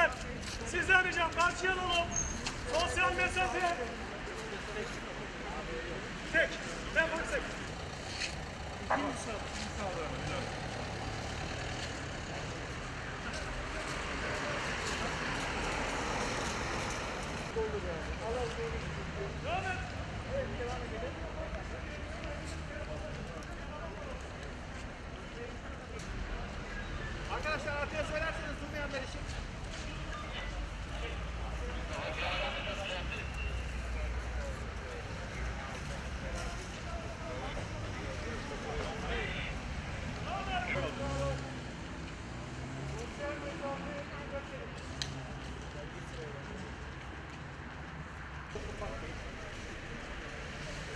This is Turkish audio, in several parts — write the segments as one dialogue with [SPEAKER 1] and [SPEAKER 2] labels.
[SPEAKER 1] Öğretmenler, sizden ricam karşıya alalım. Sosyal mesafe. Tek, ben baksak.
[SPEAKER 2] Arkadaşlar arkaya söylerseniz duymayanlar için.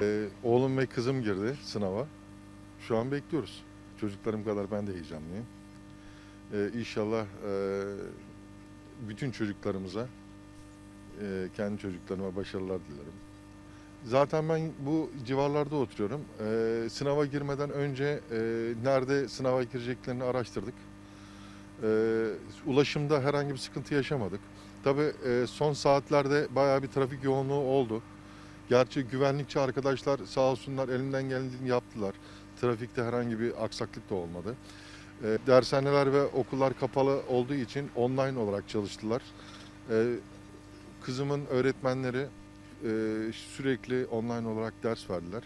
[SPEAKER 3] Ee, oğlum ve kızım girdi sınava. Şu an bekliyoruz. Çocuklarım kadar ben de heyecanlıyım. Ee, inşallah e, bütün çocuklarımıza, e, kendi çocuklarıma başarılar dilerim. Zaten ben bu civarlarda oturuyorum. Ee, sınava girmeden önce e, nerede sınava gireceklerini araştırdık. Ee, ulaşımda herhangi bir sıkıntı yaşamadık. Tabii e, son saatlerde bayağı bir trafik yoğunluğu oldu. Gerçi güvenlikçi arkadaşlar sağ olsunlar elinden geldiğini yaptılar. Trafikte herhangi bir aksaklık da olmadı. Ee, dershaneler ve okullar kapalı olduğu için online olarak çalıştılar. Ee, kızımın öğretmenleri e, sürekli online olarak ders verdiler.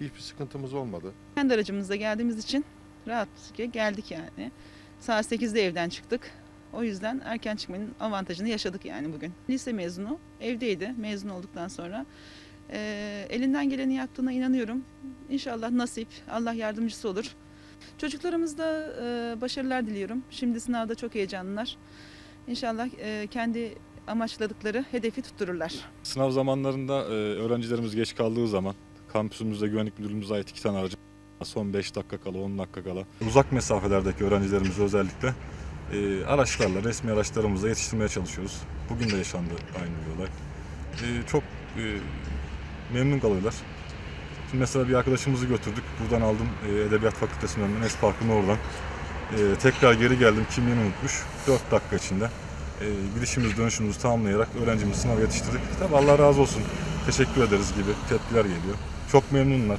[SPEAKER 3] Hiçbir sıkıntımız olmadı.
[SPEAKER 4] Kendi aracımızda geldiğimiz için rahat geldik yani. Saat 8'de evden çıktık. O yüzden erken çıkmanın avantajını yaşadık yani bugün. Lise mezunu, evdeydi mezun olduktan sonra. Ee, elinden geleni yaptığına inanıyorum. İnşallah nasip, Allah yardımcısı olur. Çocuklarımızda e, başarılar diliyorum. Şimdi sınavda çok heyecanlılar. İnşallah e, kendi amaçladıkları hedefi tuttururlar.
[SPEAKER 5] Sınav zamanlarında e, öğrencilerimiz geç kaldığı zaman kampüsümüzde güvenlik müdürlüğümüze ait iki tane aracı son 5 dakika kala 10 dakika kala uzak mesafelerdeki öğrencilerimizi özellikle e, araçlarla resmi araçlarımızla yetiştirmeye çalışıyoruz. Bugün de yaşandı aynı bir olay. E, çok e, memnun kalıyorlar. Şimdi mesela bir arkadaşımızı götürdük. Buradan aldım e, Edebiyat Fakültesi'nin önünden Espark'ın oradan. E, tekrar geri geldim kimliğini unutmuş. 4 dakika içinde e, gidişimiz dönüşümüzü tamamlayarak öğrencimizi sınava yetiştirdik. Tabii Allah razı olsun. Teşekkür ederiz gibi tepkiler geliyor. Çok memnunlar.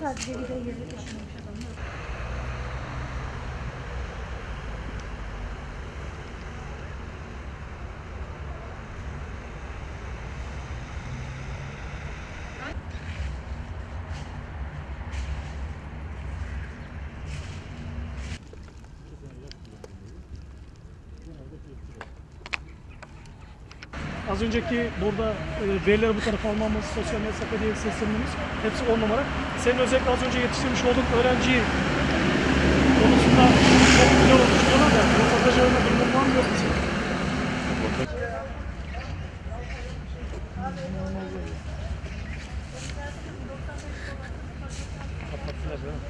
[SPEAKER 6] Sadece bir de yürüyüş yaşamış
[SPEAKER 1] Az önceki burada e, verileri bu tarafa almamız, sosyal mesafe diye seslenmemiz hepsi on numara. Senin özellikle az önce yetiştirmiş olduğun öğrenciyi konusunda çok güzel olmuş. Da röportaj alma durumun var mı yok mu? Kapattılar değil mi?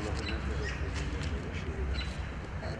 [SPEAKER 1] movimento del movimento di uscire. Eh,